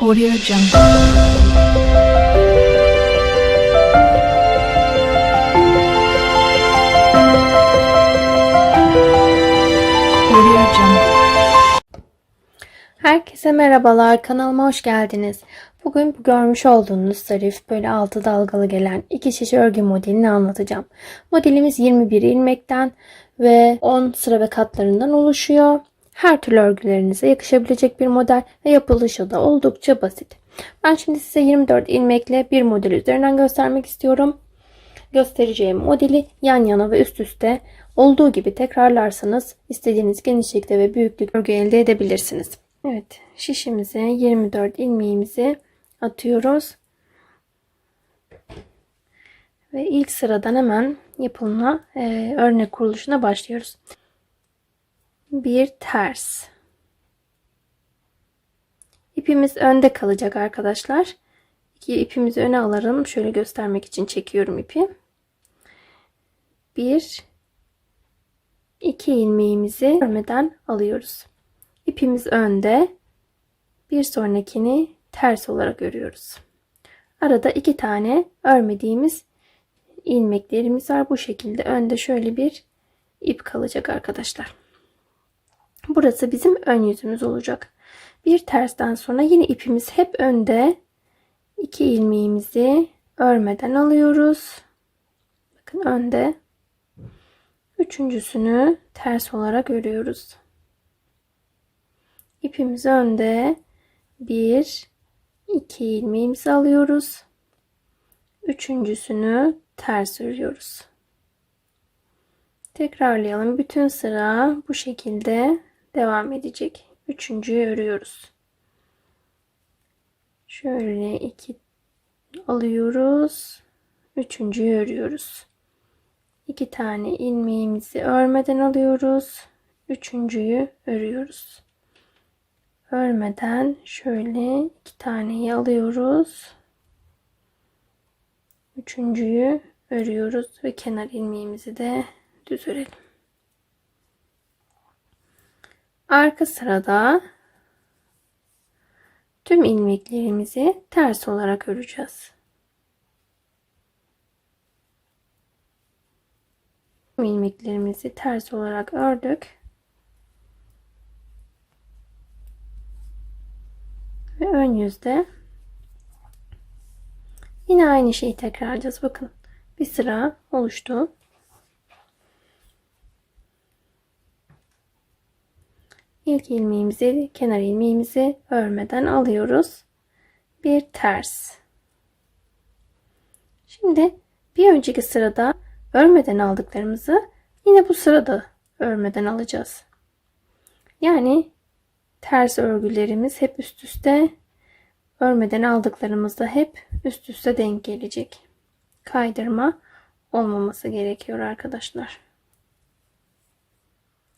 Audio Jungle. Herkese merhabalar, kanalıma hoş geldiniz. Bugün bu görmüş olduğunuz zarif, böyle altı dalgalı gelen iki şiş örgü modelini anlatacağım. Modelimiz 21 ilmekten ve 10 sıra ve katlarından oluşuyor. Her türlü örgülerinize yakışabilecek bir model ve yapılışı da oldukça basit. Ben şimdi size 24 ilmekle bir model üzerinden göstermek istiyorum. Göstereceğim modeli yan yana ve üst üste olduğu gibi tekrarlarsanız istediğiniz genişlikte ve büyüklük örgü elde edebilirsiniz. Evet şişimize 24 ilmeğimizi atıyoruz. Ve ilk sıradan hemen yapımına e, örnek kuruluşuna başlıyoruz. Bir ters. İpimiz önde kalacak arkadaşlar. İki ipimizi öne alalım. Şöyle göstermek için çekiyorum ipi. Bir, iki ilmeğimizi örmeden alıyoruz. İpimiz önde. Bir sonrakini ters olarak örüyoruz. Arada iki tane örmediğimiz ilmeklerimiz var. Bu şekilde önde şöyle bir ip kalacak arkadaşlar. Burası bizim ön yüzümüz olacak. Bir tersten sonra yine ipimiz hep önde. İki ilmeğimizi örmeden alıyoruz. Bakın önde. Üçüncüsünü ters olarak örüyoruz. İpimiz önde. Bir, iki ilmeğimizi alıyoruz. Üçüncüsünü ters örüyoruz. Tekrarlayalım. Bütün sıra bu şekilde devam edecek. Üçüncüyü örüyoruz. Şöyle iki alıyoruz. Üçüncüyü örüyoruz. İki tane ilmeğimizi örmeden alıyoruz. Üçüncüyü örüyoruz. Örmeden şöyle iki taneyi alıyoruz. Üçüncüyü örüyoruz ve kenar ilmeğimizi de düz örelim. Arka sırada tüm ilmeklerimizi ters olarak öreceğiz. Tüm ilmeklerimizi ters olarak ördük. Ve ön yüzde yine aynı şeyi tekrarlayacağız. Bakın bir sıra oluştu. İlk ilmeğimizi, kenar ilmeğimizi örmeden alıyoruz. Bir ters. Şimdi bir önceki sırada örmeden aldıklarımızı yine bu sırada örmeden alacağız. Yani ters örgülerimiz hep üst üste örmeden aldıklarımızda hep üst üste denk gelecek. Kaydırma olmaması gerekiyor arkadaşlar.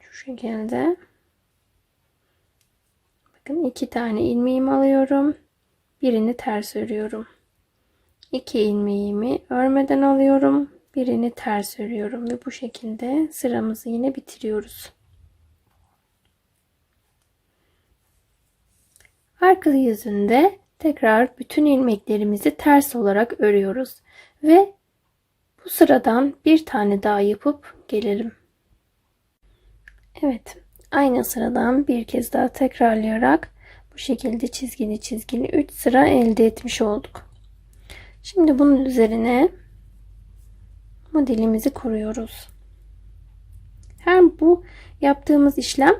Şu şekilde. Bakın iki tane ilmeğimi alıyorum. Birini ters örüyorum. İki ilmeğimi örmeden alıyorum. Birini ters örüyorum ve bu şekilde sıramızı yine bitiriyoruz. Arka yüzünde tekrar bütün ilmeklerimizi ters olarak örüyoruz ve bu sıradan bir tane daha yapıp gelelim. Evet, aynı sıradan bir kez daha tekrarlayarak bu şekilde çizgili çizgili 3 sıra elde etmiş olduk. Şimdi bunun üzerine modelimizi kuruyoruz. Hem bu yaptığımız işlem,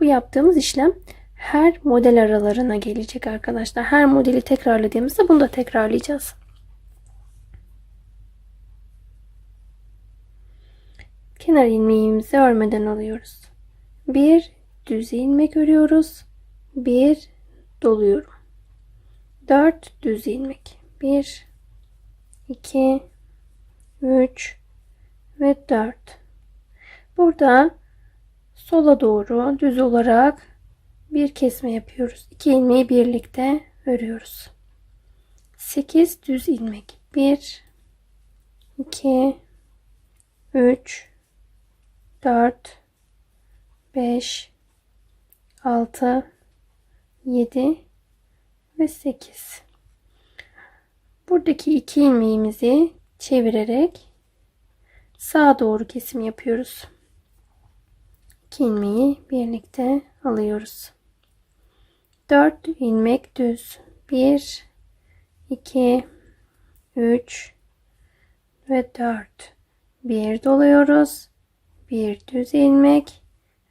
bu yaptığımız işlem her model aralarına gelecek arkadaşlar. Her modeli tekrarladığımızda bunu da tekrarlayacağız. Kenar ilmeğimizi örmeden alıyoruz. Bir düz ilmek örüyoruz. Bir doluyorum. Dört düz ilmek. Bir, iki, üç ve dört. Burada sola doğru düz olarak bir kesme yapıyoruz. İki ilmeği birlikte örüyoruz. 8 düz ilmek. 1 2 3 4 5 6 7 ve 8. Buradaki iki ilmeğimizi çevirerek sağa doğru kesim yapıyoruz. İki ilmeği birlikte alıyoruz. 4 ilmek düz. 1 2 3 ve 4. Bir doluyoruz. Bir düz ilmek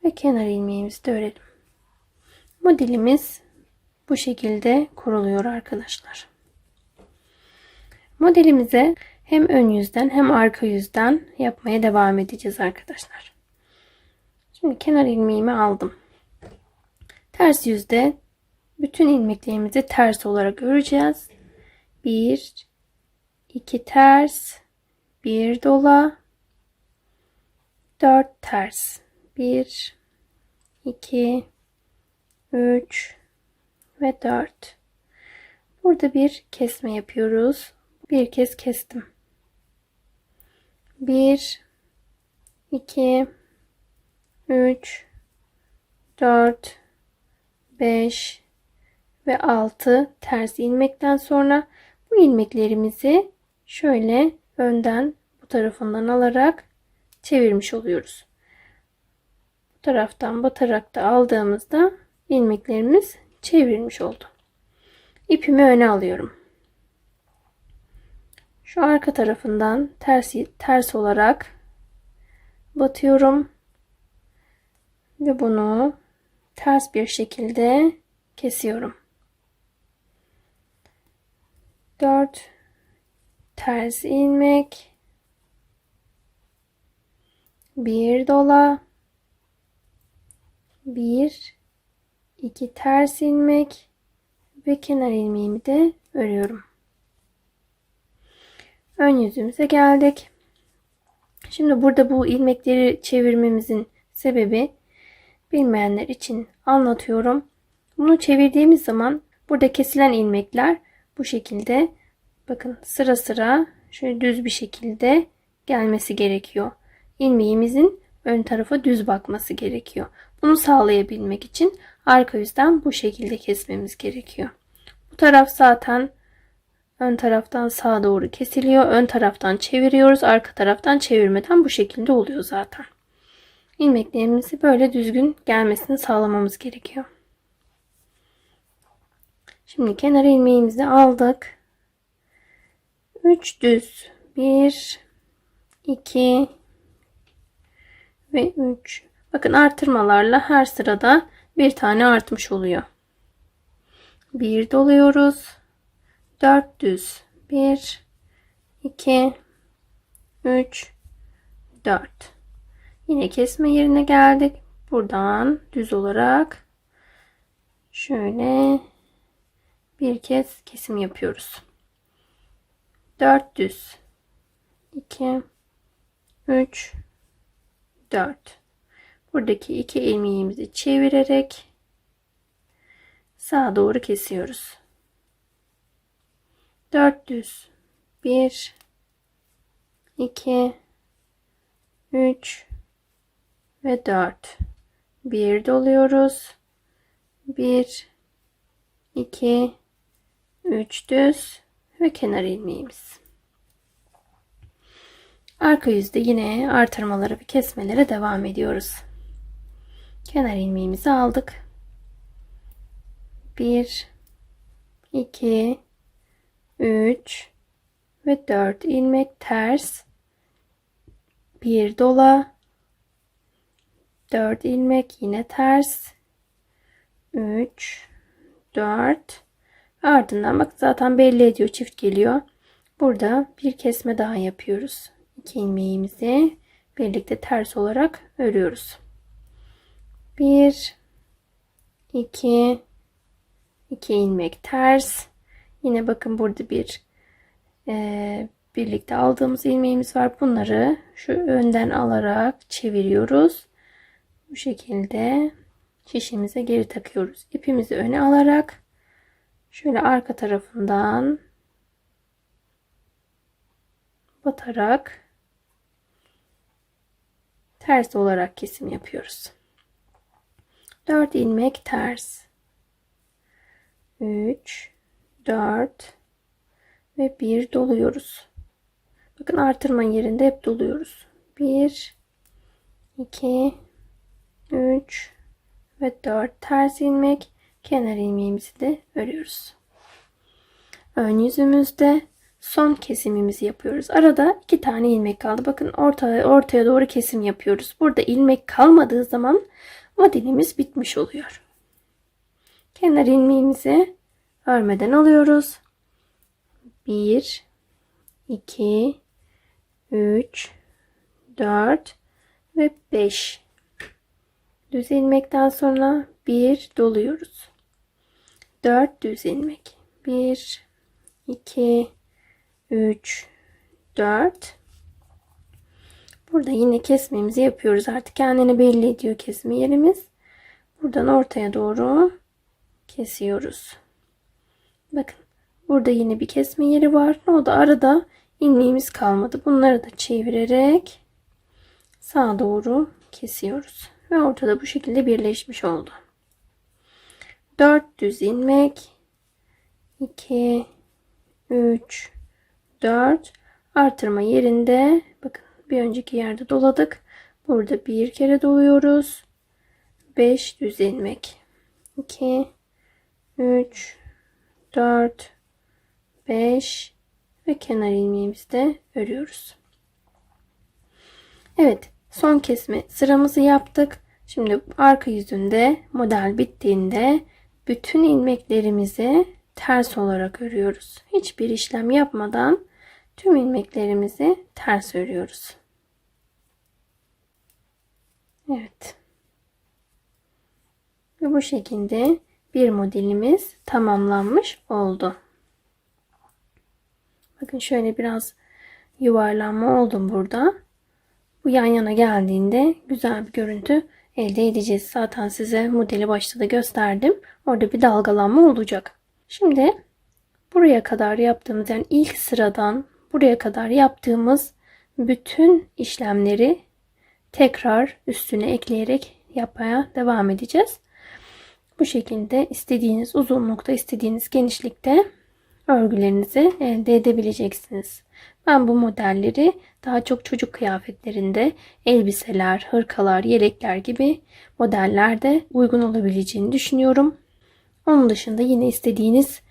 ve kenar ilmeğimizi de örelim. Modelimiz bu şekilde kuruluyor arkadaşlar. Modelimize hem ön yüzden hem arka yüzden yapmaya devam edeceğiz arkadaşlar. Şimdi kenar ilmeğimi aldım. Ters yüzde bütün ilmeklerimizi ters olarak öreceğiz. 1 2 ters 1 dola 4 ters 1 2 3 ve 4 burada bir kesme yapıyoruz. Bir kez kestim. 1 2 3 4 5 ve 6 ters ilmekten sonra bu ilmeklerimizi şöyle önden bu tarafından alarak çevirmiş oluyoruz. Taraftan batarak da aldığımızda ilmeklerimiz çevirmiş oldu. İpimi öne alıyorum. Şu arka tarafından ters ters olarak batıyorum ve bunu ters bir şekilde kesiyorum. 4 ters ilmek bir dola bir iki ters ilmek ve kenar ilmeğimi de örüyorum. Ön yüzümüze geldik. Şimdi burada bu ilmekleri çevirmemizin sebebi bilmeyenler için anlatıyorum. Bunu çevirdiğimiz zaman burada kesilen ilmekler bu şekilde bakın sıra sıra şöyle düz bir şekilde gelmesi gerekiyor. İlmeğimizin ön tarafa düz bakması gerekiyor. Bunu sağlayabilmek için arka yüzden bu şekilde kesmemiz gerekiyor. Bu taraf zaten ön taraftan sağa doğru kesiliyor. Ön taraftan çeviriyoruz. Arka taraftan çevirmeden bu şekilde oluyor zaten. İlmeklerimizi böyle düzgün gelmesini sağlamamız gerekiyor. Şimdi kenar ilmeğimizi aldık. 3 düz. 1 2 ve 3. Bakın artırmalarla her sırada bir tane artmış oluyor. 1 doluyoruz. 4 düz. 1 2 3 4. Yine kesme yerine geldik. Buradan düz olarak şöyle bir kez kesim yapıyoruz. 4 düz 2 3 4 buradaki iki ilmeğimizi çevirerek sağa doğru kesiyoruz. 4 düz 1 2 3 ve 4 bir doluyoruz. 1 2 3 düz ve kenar ilmeğimiz. Arka yüzde yine artırmaları ve kesmelere devam ediyoruz. Kenar ilmeğimizi aldık. 1 2 3 ve 4 ilmek ters. 1 dola 4 ilmek yine ters. 3 4 Ardından bak zaten belli ediyor çift geliyor. Burada bir kesme daha yapıyoruz. İki ilmeğimizi birlikte ters olarak örüyoruz. 1 2 2 ilmek ters. Yine bakın burada bir e, birlikte aldığımız ilmeğimiz var. Bunları şu önden alarak çeviriyoruz. Bu şekilde şişimize geri takıyoruz. İpimizi öne alarak şöyle arka tarafından batarak ters olarak kesim yapıyoruz. 4 ilmek ters 3 4 ve 1 doluyoruz. Bakın artırma yerinde hep doluyoruz. 1 2 3 ve 4 ters ilmek kenar ilmeğimizi de örüyoruz. Ön yüzümüzde son kesimimizi yapıyoruz. Arada iki tane ilmek kaldı. Bakın ortaya ortaya doğru kesim yapıyoruz. Burada ilmek kalmadığı zaman modelimiz bitmiş oluyor. Kenar ilmeğimizi örmeden alıyoruz. 1 2 3 4 ve 5 düz ilmekten sonra bir doluyoruz. 4 düz ilmek. 1 2 3 4 Burada yine kesmemizi yapıyoruz. Artık kendini belli ediyor kesme yerimiz. Buradan ortaya doğru kesiyoruz. Bakın burada yine bir kesme yeri var. O da arada ilmeğimiz kalmadı. Bunları da çevirerek sağa doğru kesiyoruz. Ve ortada bu şekilde birleşmiş oldu. 4 düz ilmek 2 3 4 artırma yerinde bakın bir önceki yerde doladık. Burada bir kere doluyoruz. 5 düz ilmek 2 3 4 5 ve kenar ilmeğimizi de örüyoruz. Evet son kesme sıramızı yaptık. Şimdi arka yüzünde model bittiğinde bütün ilmeklerimizi ters olarak örüyoruz. Hiçbir işlem yapmadan tüm ilmeklerimizi ters örüyoruz. Evet. Ve bu şekilde bir modelimiz tamamlanmış oldu. Bakın şöyle biraz yuvarlanma oldum burada. Bu yan yana geldiğinde güzel bir görüntü elde edeceğiz. Zaten size modeli başta da gösterdim. Orada bir dalgalanma olacak. Şimdi buraya kadar yaptığımız yani ilk sıradan buraya kadar yaptığımız bütün işlemleri tekrar üstüne ekleyerek yapmaya devam edeceğiz. Bu şekilde istediğiniz uzunlukta, istediğiniz genişlikte örgülerinizi elde edebileceksiniz. Ben bu modelleri daha çok çocuk kıyafetlerinde elbiseler, hırkalar, yelekler gibi modellerde uygun olabileceğini düşünüyorum. Onun dışında yine istediğiniz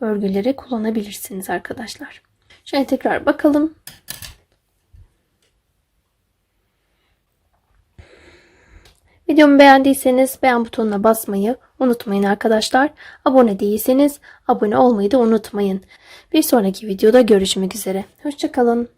örgülere kullanabilirsiniz arkadaşlar. Şöyle tekrar bakalım. Videomu beğendiyseniz beğen butonuna basmayı unutmayın arkadaşlar. Abone değilseniz abone olmayı da unutmayın. Bir sonraki videoda görüşmek üzere. Hoşçakalın.